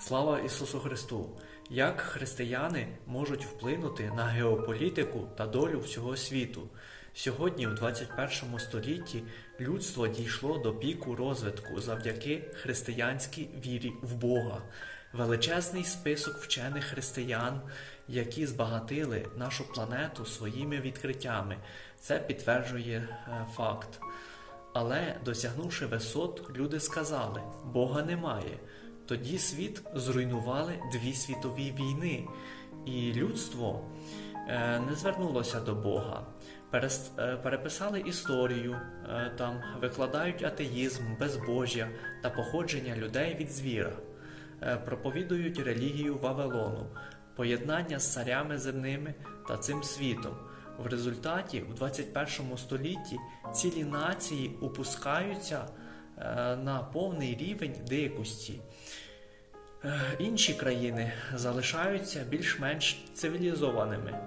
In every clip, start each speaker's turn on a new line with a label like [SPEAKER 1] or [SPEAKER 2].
[SPEAKER 1] Слава Ісусу Христу! Як християни можуть вплинути на геополітику та долю всього світу? Сьогодні, в 21 столітті, людство дійшло до піку розвитку завдяки християнській вірі в Бога. Величезний список вчених християн, які збагатили нашу планету своїми відкриттями. Це підтверджує е, факт. Але досягнувши висот, люди сказали: Бога немає. Тоді світ зруйнували дві світові війни, і людство е, не звернулося до Бога. Е, Переписали історію, е, там викладають атеїзм, безбожжя та походження людей від звіра, проповідують релігію Вавилону, поєднання з царями земними та цим світом. В результаті, в 21 столітті, цілі нації упускаються на повний рівень дикості. Е, Інші країни залишаються більш-менш цивілізованими.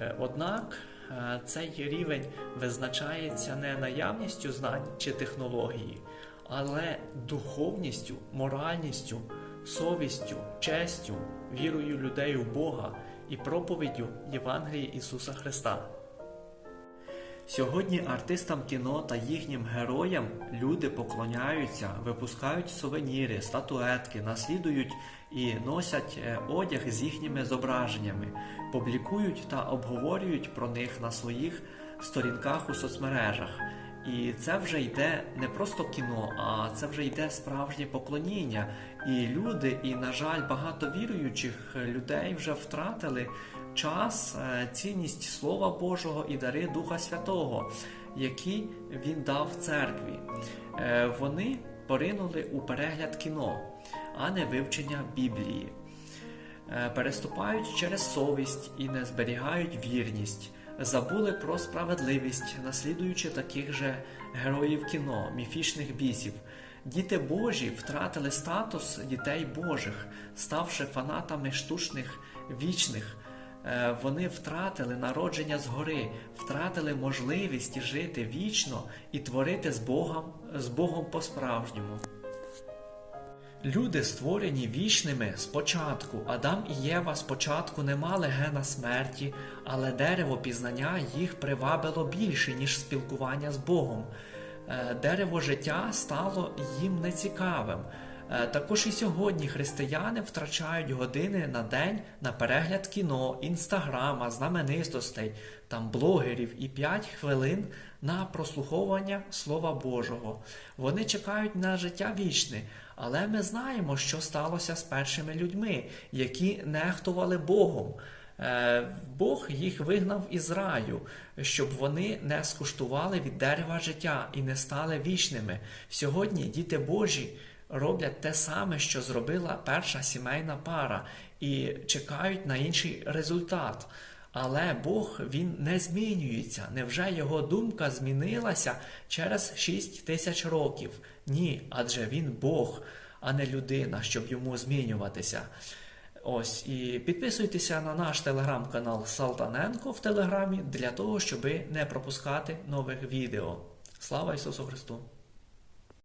[SPEAKER 1] Е, Однак е, цей рівень визначається не наявністю знань чи технології, але духовністю, моральністю, совістю, честю, вірою людей у Бога і проповіддю Євангелії Ісуса Христа. Сьогодні артистам кіно та їхнім героям люди поклоняються, випускають сувеніри, статуетки, наслідують і носять е, одяг з їхніми зображеннями, публікують та обговорюють про них на своїх сторінках у соцмережах. І це вже йде не просто кіно, а це вже йде справжнє поклоніння. І люди, і, на жаль, багато віруючих людей вже втратили час, е, цінність Слова Божого і дари Духа Святого, які він дав церкві. Е, Вони поринули у перегляд кіно, а не вивчення Біблії. Е, Переступають через совість і не зберігають вірність. Забули про справедливість, наслідуючи таких же героїв кіно, міфічних бісів. Діти Божі втратили статус дітей Божих, ставши фанатами штучних вічних. Е, Вони втратили народження згори, втратили можливість жити вічно і творити з Богом, з Богом по-справжньому. Люди створені вічними спочатку. Адам і Єва спочатку не мали гена смерті, але дерево пізнання їх привабило більше, ніж спілкування з Богом. Е, Дерево життя стало їм нецікавим. Е, Також і сьогодні християни втрачають години на день на перегляд кіно, інстаграма, знаменитостей, там блогерів і 5 хвилин на прослуховування Слова Божого. Вони чекають на життя вічне, але ми знаємо, що сталося з першими людьми, які нехтували Богом. Е, Бог їх вигнав із раю, щоб вони не скуштували від дерева життя і не стали вічними. Сьогодні діти Божі роблять те саме, що зробила перша сімейна пара, і чекають на інший результат. Але Бог він не змінюється. Невже його думка змінилася через 6 тисяч років? Ні, адже він Бог, а не людина, щоб йому змінюватися. Ось і підписуйтеся на наш телеграм-канал Салтаненко в Телеграмі для того, щоб не пропускати нових відео. Слава Ісусу Христу!